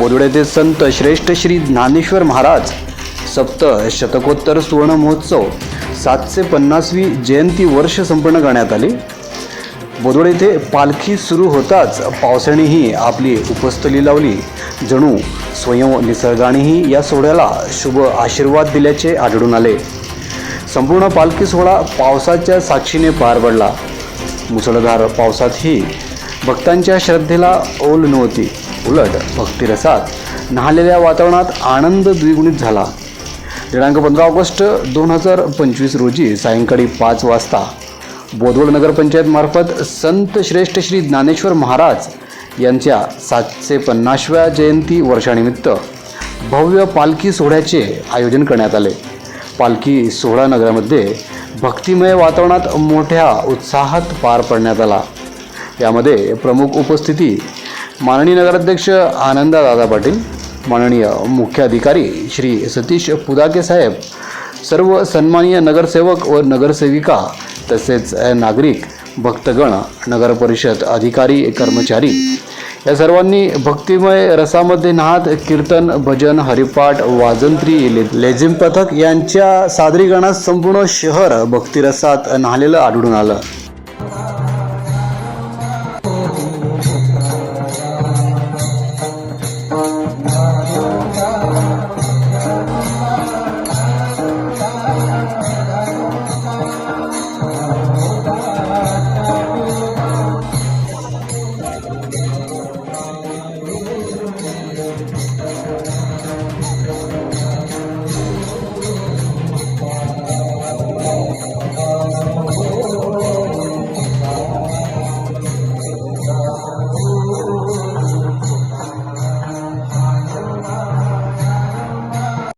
बोदवड्याचे संत श्रेष्ठ श्री ज्ञानेश्वर महाराज सप्त शतकोत्तर सुवर्ण महोत्सव सातशे पन्नासवी जयंती वर्ष संपन्न करण्यात आली. बोदवड येथे पालखी सुरू होताच पावसानेही आपली उपस्थली लावली. जणू स्वयं निसर्गानेही या सोहळ्याला शुभ आशीर्वाद दिल्याचे आढळून आले. संपूर्ण पालखी सोहळा पावसाच्या साक्षीने पार पडला. मुसळधार पावसातही भक्तांच्या श्रद्धेला ओल नव्हती. उलट भक्तिरसात न्हालेल्या वातावरणात आनंद द्विगुणित झाला. दिनांक पंधरा ऑगस्ट दोन हजार पंचवीस रोजी सायंकाळी पाच वाजता बोदवड नगरपंचायतमार्फत संत श्रेष्ठ श्री ज्ञानेश्वर महाराज यांच्या सातशे पन्नासव्या जयंती वर्षानिमित्त भव्य पालखी सोहळ्याचे आयोजन करण्यात आले. पालखी सोहळा नगरामध्ये भक्तिमय वातावरणात मोठ्या उत्साहात पार पडण्यात आला. यामध्ये प्रमुख उपस्थिती माननीय नगराध्यक्ष आनंदादादा पाटील माननीय मुख्य अधिकारी श्री सतीश पुदाके साहेब सर्व सन्माननीय नगरसेवक व नगरसेविका तसेच नागरिक भक्तगण नगरपरिषद अधिकारी कर्मचारी या सर्वांनी भक्तिमय रसामध्ये नाहत कीर्तन भजन हरिपाठ वाजंत्री ले लेझिम पथक यांच्या सादरीकरणात संपूर्ण शहर भक्तिरसात न्हालेलं आढळून आलं.